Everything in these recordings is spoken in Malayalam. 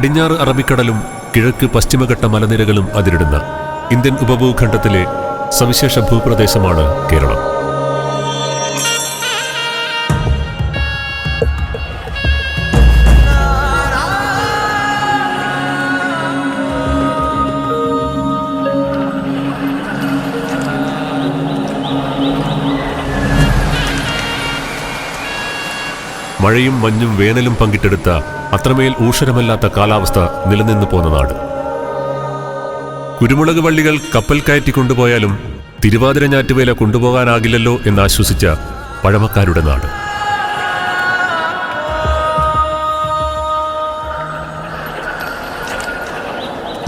പടിഞ്ഞാറ് അറബിക്കടലും കിഴക്ക് പശ്ചിമഘട്ട മലനിരകളും അതിരിടുന്ന ഇന്ത്യൻ ഉപഭൂഖണ്ഡത്തിലെ സവിശേഷ ഭൂപ്രദേശമാണ് കേരളം. മഴയും മഞ്ഞും വേനലും പങ്കിട്ടെടുത്ത അത്രമേൽ ഊഷരമല്ലാത്ത കാലാവസ്ഥ നിലനിന്നു പോന്ന നാട്. കുരുമുളക് വള്ളികൾ കപ്പൽ കയറ്റി കൊണ്ടുപോയാലും തിരുവാതിര ഞാറ്റുവേല കൊണ്ടുപോകാനാകില്ലല്ലോ എന്നാശ്വസിച്ച പഴമക്കാരുടെ നാട്.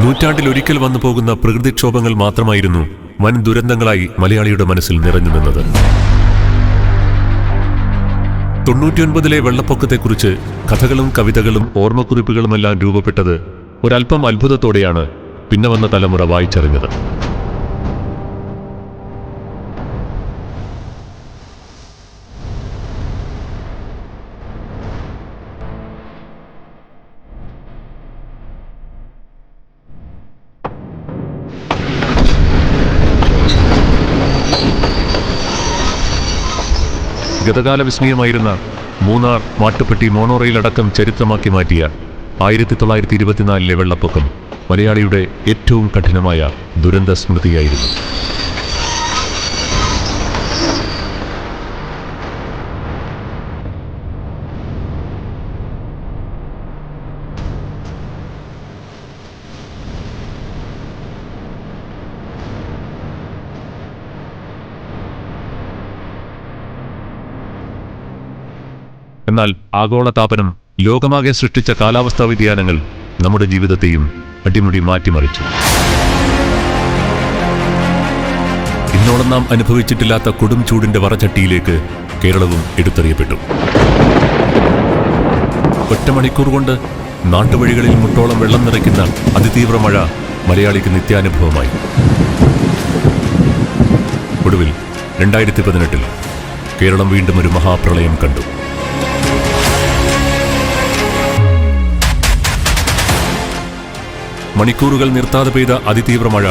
നൂറ്റാണ്ടിലൊരിക്കൽ വന്നു പോകുന്ന പ്രകൃതിക്ഷോഭങ്ങൾ മാത്രമായിരുന്നു വൻ ദുരന്തങ്ങളായി മലയാളിയുടെ മനസ്സിൽ നിറഞ്ഞു നിന്നത്. തൊണ്ണൂറ്റിയൊൻപതിലെ വെള്ളപ്പൊക്കത്തെക്കുറിച്ച് കഥകളും കവിതകളും ഓർമ്മക്കുറിപ്പുകളുമെല്ലാം രൂപപ്പെട്ടത് ഒരല്പം അത്ഭുതത്തോടെയാണ് പിന്നെ വന്ന തലമുറ വായിച്ചറിഞ്ഞത്. ഗതകാല വിസ്മയമായിരുന്ന മൂന്നാർ മാട്ടുപ്പെട്ടി മോണോറയിൽ അടക്കം ചരിത്രമാക്കി മാറ്റിയ ആയിരത്തി തൊള്ളായിരത്തി ഇരുപത്തിനാലിലെ വെള്ളപ്പൊക്കം മലയാളിയുടെ ഏറ്റവും കഠിനമായ ദുരന്ത സ്മൃതിയായിരുന്നു. എന്നാൽ ആഗോളതാപനം ലോകമാകെ സൃഷ്ടിച്ച കാലാവസ്ഥാ വ്യതിയാനങ്ങൾ നമ്മുടെ ജീവിതത്തെയും അടിമുടി മാറ്റിമറിച്ചു. ഇന്നോളം നാം അനുഭവിച്ചിട്ടില്ലാത്ത കൊടും ചൂടിന്റെ വറചട്ടിയിലേക്ക് കേരളവും എടുത്തെറിയപ്പെട്ടു. ഒറ്റ മണിക്കൂർ കൊണ്ട് നാട്ടുവഴികളിൽ മുട്ടോളം വെള്ളം നിറയ്ക്കുന്ന അതിതീവ്ര മഴ മലയാളിക്ക് നിത്യാനുഭവമായി. ഒടുവിൽ രണ്ടായിരത്തി പതിനെട്ടിൽ കേരളം വീണ്ടും ഒരു മഹാപ്രളയം കണ്ടു. മണിക്കൂറുകൾ നിർത്താതെ പെയ്ത അതിതീവ്ര മഴ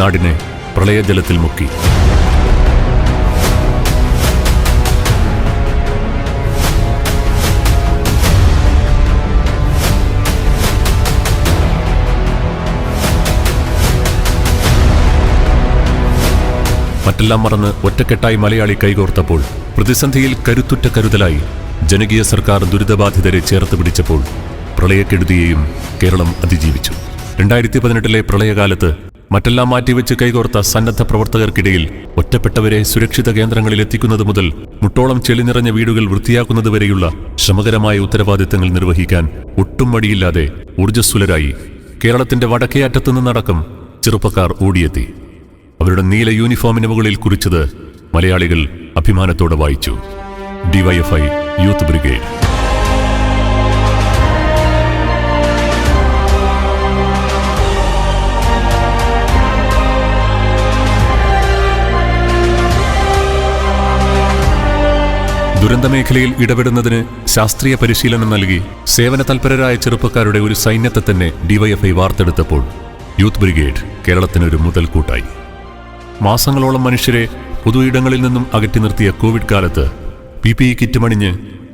നാടിനെ പ്രളയജലത്തിൽ മുക്കി. മറ്റെല്ലാം മറന്ന് ഒറ്റക്കെട്ടായി മലയാളി കൈകോർത്തപ്പോൾ പ്രതിസന്ധിയിൽ കരുത്തുറ്റ കരുതലായി ജനകീയ സർക്കാർ ദുരിതബാധിതരെ ചേർത്ത് പിടിച്ചപ്പോൾ പ്രളയക്കെടുതിയെയും കേരളം അതിജീവിച്ചു. രണ്ടായിരത്തി പതിനെട്ടിലെ പ്രളയകാലത്ത് മറ്റെല്ലാം മാറ്റിവെച്ച് കൈകോർത്ത സന്നദ്ധ പ്രവർത്തകർക്കിടയിൽ ഒറ്റപ്പെട്ടവരെ സുരക്ഷിത കേന്ദ്രങ്ങളിൽ എത്തിക്കുന്നത് മുതൽ മുട്ടോളം ചെളി നിറഞ്ഞ വീടുകൾ വൃത്തിയാക്കുന്നതുവരെയുള്ള ശ്രമകരമായ ഉത്തരവാദിത്തങ്ങൾ നിർവഹിക്കാൻ ഒട്ടും മടിയില്ലാതെ ഊർജസ്വലരായി കേരളത്തിന്റെ വടക്കേ അറ്റത്തു നിന്നടക്കം ചെറുപ്പക്കാർ ഓടിയെത്തി. അവരുടെ നീല യൂണിഫോമിന് മുകളിൽ കുറിച്ചത് മലയാളികൾ അഭിമാനത്തോടെ വായിച്ചു. ഡിവൈഎഫ്ഐ യൂത്ത് ബ്രിഗേഡ് ദുരന്തമേഖലയിൽ ഇടപെടുന്നതിന് ശാസ്ത്രീയ പരിശീലനം നൽകി സേവന തൽപരരായ ചെറുപ്പക്കാരുടെ ഒരു സൈന്യത്തെ തന്നെ ഡിവൈഎഫ്ഐ വാർത്തെടുത്തപ്പോൾ യൂത്ത് ബ്രിഗേഡ് കേരളത്തിനൊരു മുതൽക്കൂട്ടായി. മാസങ്ങളോളം മനുഷ്യരെ പൊതുയിടങ്ങളിൽ നിന്നും അകറ്റി നിർത്തിയ കോവിഡ് കാലത്ത് പി പി ഇ കിറ്റ് മണിഞ്ഞ്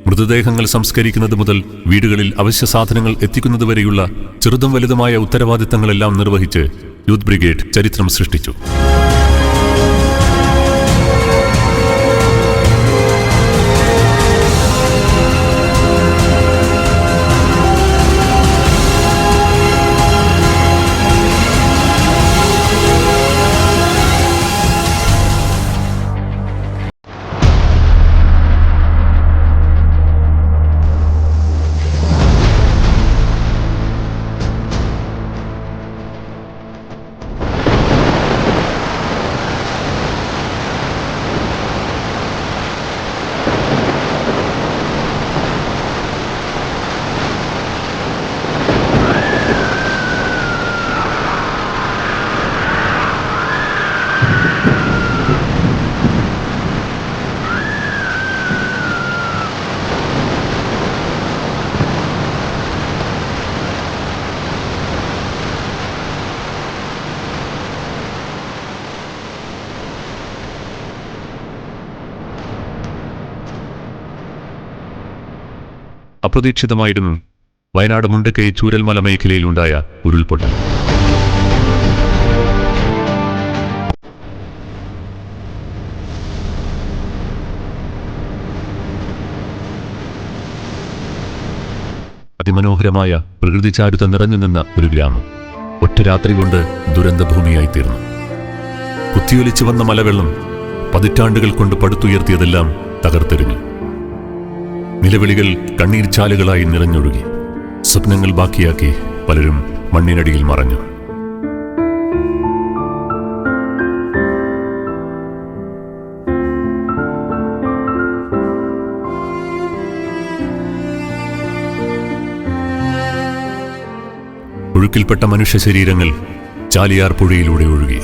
മൃതദേഹങ്ങൾ സംസ്കരിക്കുന്നത് മുതൽ വീടുകളിൽ അവശ്യ സാധനങ്ങൾ എത്തിക്കുന്നതുവരെയുള്ള ചെറുതും വലുതുമായ ഉത്തരവാദിത്തങ്ങളെല്ലാം നിർവഹിച്ച് യൂത്ത് ബ്രിഗേഡ് ചരിത്രം സൃഷ്ടിച്ചു. അപ്രതീക്ഷിതമായിരുന്നു. വയനാട് മുണ്ടക്കൈ ചൂരൽമല മേഖലയിലുണ്ടായ ഉരുൾപൊട്ടൽ. അതിമനോഹരമായ പ്രകൃതി ചാരുത നിറഞ്ഞു നിന്ന ഒരു ഗ്രാമം ഒറ്റ രാത്രി കൊണ്ട് ദുരന്തഭൂമിയായി തീർന്നു കുത്തിയൊലിച്ചു വന്ന മലവെള്ളം പതിറ്റാണ്ടുകൾ കൊണ്ട് പടുത്തുയർത്തിയതെല്ലാം തകർത്തെറിഞ്ഞു. നിലവിളികൾ കണ്ണീർ ചാലുകളായി നിറഞ്ഞൊഴുകി. സ്വപ്നങ്ങൾ ബാക്കിയാക്കി പലരും മണ്ണിനടിയിൽ മറഞ്ഞു. ഒഴുക്കിൽപ്പെട്ട മനുഷ്യ ശരീരങ്ങൾ ചാലിയാർ പുഴയിലൂടെ ഒഴുകി.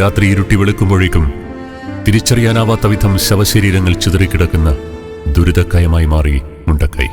രാത്രി ഇരുട്ടി വെളുക്കുമ്പോഴേക്കും തിരിച്ചറിയാനാവാത്ത വിധം ശവശരീരങ്ങൾ ചിതറിക്കിടക്കുന്ന ദുരിതക്കയമായി മാറി മുണ്ടക്കൈ.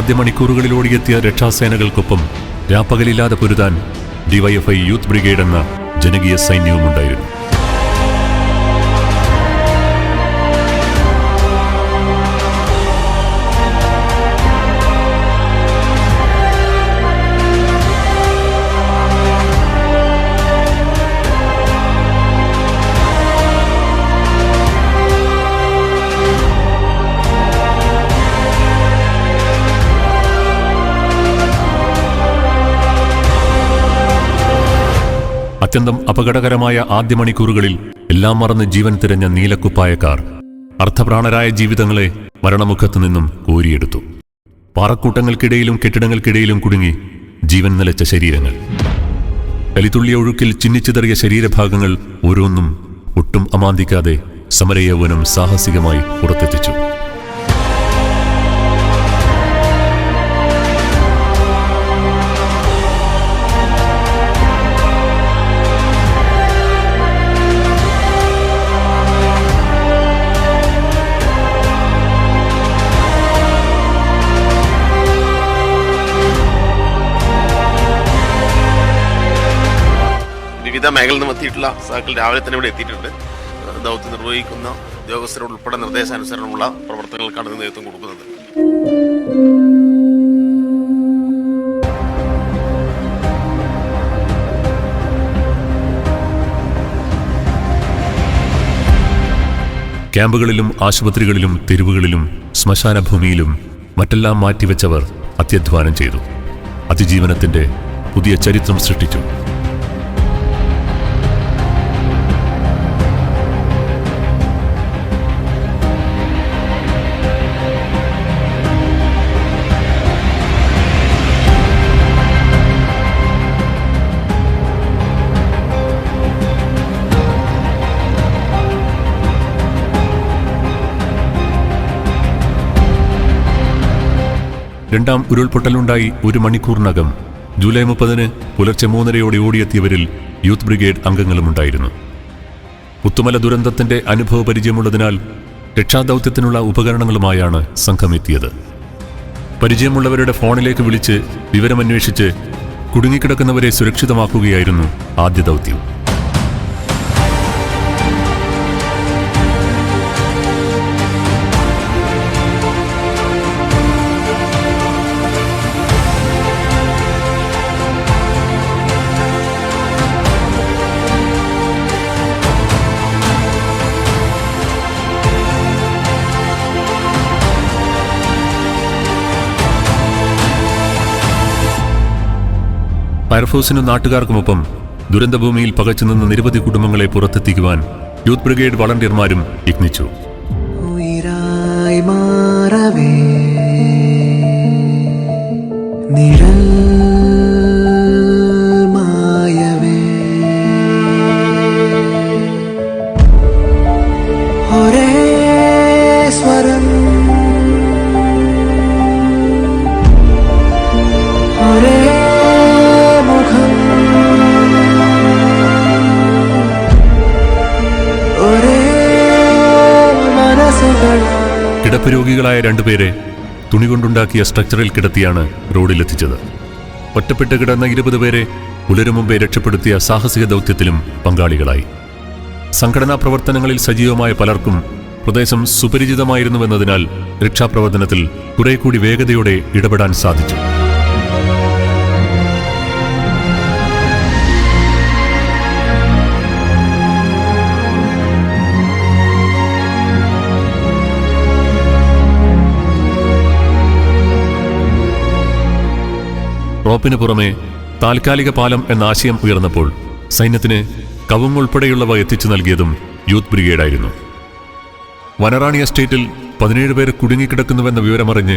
ആദ്യ മണിക്കൂറുകളിൽ ഓടിയെത്തിയ രക്ഷാസേനകൾക്കൊപ്പം രാപ്പകലില്ലാതെ പൊരുതാൻ ഡിവൈഎഫ്ഐ യൂത്ത് ബ്രിഗേഡ് എന്ന ജനകീയ സൈന്യവുമുണ്ടായിരുന്നു. അത്യന്തം അപകടകരമായ ആദ്യ മണിക്കൂറുകളിൽ എല്ലാം മറന്ന് ജീവൻ തിരഞ്ഞ നീലക്കുപ്പായക്കാർ അർത്ഥപ്രാണരായ ജീവിതങ്ങളെ മരണമുഖത്തു നിന്നും കോരിയെടുത്തു. പാറക്കൂട്ടങ്ങൾക്കിടയിലും കെട്ടിടങ്ങൾക്കിടയിലും കുടുങ്ങി ജീവൻ നിലച്ച ശരീരങ്ങൾ. കലിത്തുള്ളിയ ഒഴുക്കിൽ ചിന്നിച്ചിതറിയ ശരീരഭാഗങ്ങൾ ഓരോന്നും ഒട്ടും അമാന്തിക്കാതെ സമരയൗവനം സാഹസികമായി പുറത്തെത്തിച്ചു. വിവിധ മേഖലയിൽ നിന്നും എത്തിയിട്ടുള്ള സഹാക്കൾ രാവിലെ തന്നെ ഇവിടെ എത്തിയിട്ടുണ്ട്. ദൗത്യം നിർവഹിക്കുന്ന ഉദ്യോഗസ്ഥരുൾപ്പെടെ നിർദ്ദേശാനുസരണമുള്ള പ്രവർത്തനങ്ങൾക്കാണ് നേതൃത്വം കൊടുക്കുന്നത്. ക്യാമ്പുകളിലും ആശുപത്രികളിലും തെരുവുകളിലും ശ്മശാന ഭൂമിയിലും മറ്റെല്ലാം മാറ്റിവെച്ചവർ അത്യധ്വാനം ചെയ്തു. അതിജീവനത്തിന്റെ പുതിയ ചരിത്രം സൃഷ്ടിച്ചു. രണ്ടാം ഉരുൾപൊട്ടലുണ്ടായി ഒരു മണിക്കൂറിനകം. ജൂലൈ മുപ്പതിന് പുലർച്ചെ മൂന്നരയോടെ ഓടിയെത്തിയവരിൽ യൂത്ത് ബ്രിഗേഡ് അംഗങ്ങളുമുണ്ടായിരുന്നു. പുത്തുമല ദുരന്തത്തിന്റെ അനുഭവ പരിചയമുള്ളതിനാൽ രക്ഷാദൗത്യത്തിനുള്ള ഉപകരണങ്ങളുമായാണ് സംഘം എത്തിയത് പരിചയമുള്ളവരുടെ ഫോണിലേക്ക് വിളിച്ച് വിവരമന്വേഷിച്ച് കുടുങ്ങിക്കിടക്കുന്നവരെ സുരക്ഷിതമാക്കുകയായിരുന്നു ആദ്യ ദൗത്യം. ഫയർഫോഴ്സിനും നാട്ടുകാർക്കുമൊപ്പം ദുരന്തഭൂമിയിൽ പകച്ചുനിന്ന നിരവധി കുടുംബങ്ങളെ പുറത്തെത്തിക്കുവാൻ യൂത്ത് ബ്രിഗേഡ് വളണ്ടിയർമാരും യത്നിച്ചു. ഉയരായി മാറവേ. രണ്ടുപേരെ തുണി കൊണ്ടുണ്ടാക്കിയ സ്ട്രക്ചറിൽ കിടത്തിയാണ് റോഡിലെത്തിച്ചത്. ഒറ്റപ്പെട്ട് കിടന്ന ഇരുപത് പേരെ പുലരും മുമ്പേ രക്ഷപ്പെടുത്തിയ സാഹസിക ദൗത്യത്തിലും പങ്കാളികളായി. സംഘടനാ പ്രവർത്തനങ്ങളിൽ സജീവമായ പലർക്കും പ്രദേശം സുപരിചിതമായിരുന്നുവെന്നതിനാൽ രക്ഷാപ്രവർത്തനത്തിൽ കുറെ കൂടി വേഗതയോടെ ഇടപെടാൻ സാധിച്ചു. റോപ്പിന് പുറമെ താൽക്കാലിക പാലം എന്ന ആശയം ഉയർന്നപ്പോൾ സൈന്യത്തിന് ഉൾപ്പെടെയുള്ളവ എത്തിച്ചു നൽകിയതും യൂത്ത് ബ്രിഗേഡായിരുന്നു. വനറാണി എസ്റ്റേറ്റിൽ പതിനേഴ് പേർ കുടുങ്ങിക്കിടക്കുന്നുവെന്ന വിവരമറിഞ്ഞ്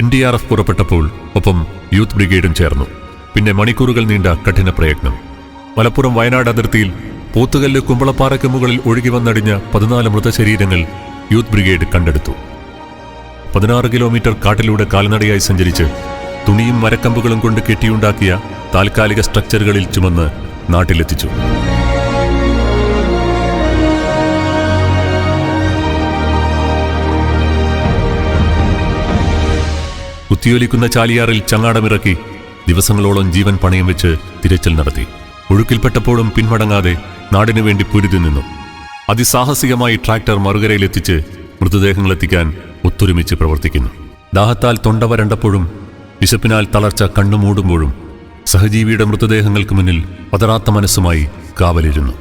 എൻ ഡി ആർ എഫ് പുറപ്പെട്ടപ്പോൾ ഒപ്പം യൂത്ത് ബ്രിഗേഡും ചേർന്നു. പിന്നെ മണിക്കൂറുകൾ നീണ്ട കഠിന പ്രയത്നം. മലപ്പുറം വയനാട് അതിർത്തിയിൽ പോത്തുകല്ല് കുമ്പളപ്പാറയ്ക്ക് മുകളിൽ ഒഴുകി വന്നടിഞ്ഞ പതിനാല് മൃതശരീരങ്ങൾ യൂത്ത് ബ്രിഗേഡ് കണ്ടെടുത്തു. പതിനാറ് കിലോമീറ്റർ കാട്ടിലൂടെ കാൽനടയായി സഞ്ചരിച്ച് തുണിയും മരക്കമ്പുകളും കൊണ്ട് കെട്ടിയുണ്ടാക്കിയ താൽക്കാലിക സ്ട്രക്ചറുകളിൽ ചുമന്ന് നാട്ടിലെത്തിച്ചു. കുത്തിയൊലിക്കുന്ന ചാലിയാറിൽ ചങ്ങാടമിറക്കി ദിവസങ്ങളോളം ജീവൻ പണയം വെച്ച് തിരച്ചിൽ നടത്തി. ഒഴുക്കിൽപ്പെട്ടപ്പോഴും പിന്മടങ്ങാതെ നാടിനു വേണ്ടി പൊരുതി നിന്നു. അതിസാഹസികമായി ട്രാക്ടർ മറുകരയിലെത്തിച്ച് മൃതദേഹങ്ങളെത്തിക്കാൻ ഒത്തൊരുമിച്ച് പ്രവർത്തിക്കുന്നു. ദാഹത്താൽ തൊണ്ട വരണ്ടപ്പോഴും വിശപ്പിനാൽ തളർച്ച കണ്ണുമൂടുമ്പോഴും സഹജീവിയുടെ മൃതദേഹങ്ങൾക്ക് മുന്നിൽ പതറാത്ത മനസ്സുമായി കാവലിരുന്നു.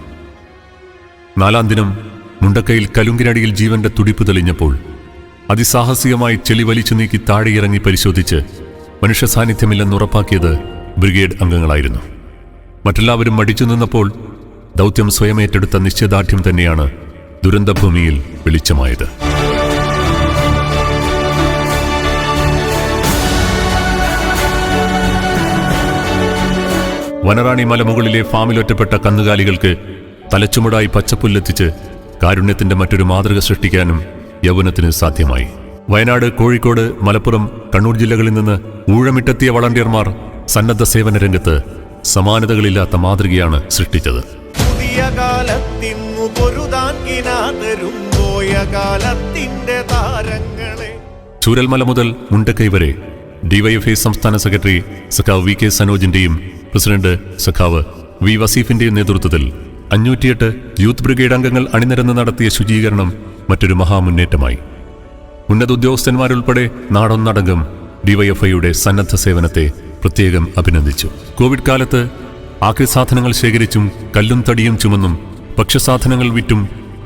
നാലാം ദിനം മുണ്ടക്കയിൽ കലുങ്കിനടിയിൽ ജീവന്റെ തുടിപ്പ് തെളിഞ്ഞപ്പോൾ അതിസാഹസികമായി ചെളി വലിച്ചു നീക്കി താഴെയിറങ്ങി പരിശോധിച്ച് മനുഷ്യ സാന്നിധ്യമില്ലെന്ന് ഉറപ്പാക്കിയത് ബ്രിഗേഡ് അംഗങ്ങളായിരുന്നു. മറ്റെല്ലാവരും മടിച്ചു നിന്നപ്പോൾ ദൗത്യം സ്വയം ഏറ്റെടുത്ത നിശ്ചയദാർഢ്യം തന്നെയാണ് ദുരന്തഭൂമിയിൽ വെളിച്ചമായത്. വനറാണി മലമുകളിലെ ഫാമിലൊറ്റപ്പെട്ട കന്നുകാലികൾക്ക് തലച്ചുമടായി പച്ചപ്പുല്ലെത്തിച്ച് കാരുണ്യത്തിന്റെ മറ്റൊരു മാതൃക സൃഷ്ടിക്കാനും യൗവനത്തിന് സാധ്യമായി. വയനാട് കോഴിക്കോട് മലപ്പുറം കണ്ണൂർ ജില്ലകളിൽ നിന്ന് ഊഴമിട്ടെത്തിയ വളണ്ടിയർമാർ സന്നദ്ധ സേവന രംഗത്ത് സമാനതകളില്ലാത്ത മാതൃകയാണ് സൃഷ്ടിച്ചത്. പുതിയ കാലത്തിന്നു പൊരുതാൻ കിനാതരും പോയ കാലത്തിന്റെ താരങ്ങളെ. ചൂരൽമല മുതൽ മുണ്ടക്കൈ വരെ ഡിവൈഎഫ്ഐ സംസ്ഥാന സെക്രട്ടറി സഖാവ് വി കെ സനോജിന്റെയും പ്രസിഡന്റ് സഖാവ് വി വസീഫിന്റെ നേതൃത്വത്തിൽ അഞ്ഞൂറ്റിയെട്ട് യൂത്ത് ബ്രിഗേഡ് അംഗങ്ങൾ അണിനിരന്ന് നടത്തിയ ശുചീകരണം മറ്റൊരു മഹാമുന്നേറ്റമായി. ഉന്നത ഉദ്യോഗസ്ഥന്മാരുൾപ്പെടെ നാടൊന്നടങ്കം ഡിവൈഎഫ്ഐയുടെ സന്നദ്ധ സേവനത്തെ പ്രത്യേകം അഭിനന്ദിച്ചു. കോവിഡ് കാലത്ത് ആക്രി സാധനങ്ങൾ ശേഖരിച്ചും കല്ലും തടിയും ചുമന്നും ഭക്ഷ്യസാധനങ്ങൾ വിറ്റും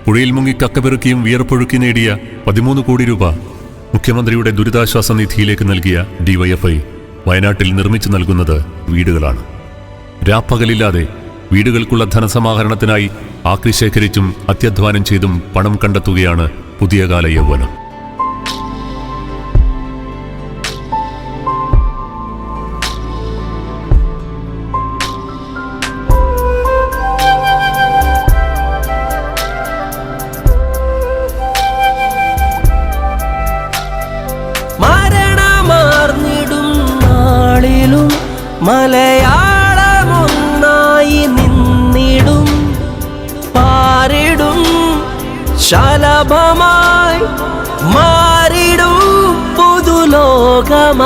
പുഴയിൽ മുങ്ങി കക്കപെറുക്കിയും വിയർപ്പൊഴുക്കി നേടിയ പതിമൂന്ന് കോടി രൂപ മുഖ്യമന്ത്രിയുടെ ദുരിതാശ്വാസ നിധിയിലേക്ക് നൽകിയ ഡിവൈഎഫ്ഐ വയനാട്ടിൽ നിർമ്മിച്ചു നൽകുന്നത് വീടുകളാണ്. രാപ്പകലില്ലാതെ വീടുകൾക്കുള്ള ധനസമാഹരണത്തിനായി ആക്രി ശേഖരിച്ചും അത്യധ്വാനം ചെയ്തും പണം കണ്ടെത്തുകയാണ് പുതിയകാല യൗവനം മലയാളമൊന്നായി നിന്നിടും പാരിടും ശലഭമായി മാറിടും പുതുലോകമായി.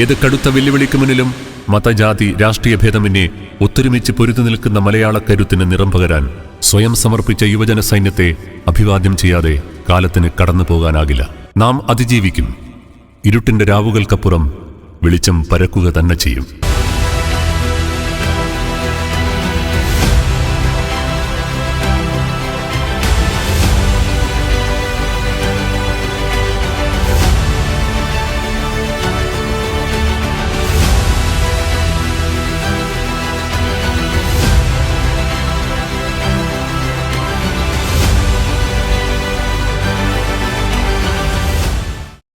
ഏത് കടുത്ത വെല്ലുവിളിക്ക് മുന്നിലും മതജാതി രാഷ്ട്രീയ ഭേദമന്യേ ഒത്തൊരുമിച്ച് പൊരുതു നിൽക്കുന്ന മലയാള കരുത്തിന് നിറം പകരാൻ സ്വയം സമർപ്പിച്ച യുവജന സൈന്യത്തെ അഭിവാദ്യം ചെയ്യാതെ കാലത്തിന് കടന്നു പോകാനാകില്ല നാം അതിജീവിക്കും. ഇരുട്ടിന്റെ രാവുകൾക്കപ്പുറം വെളിച്ചം പരക്കുക തന്നെ ചെയ്യും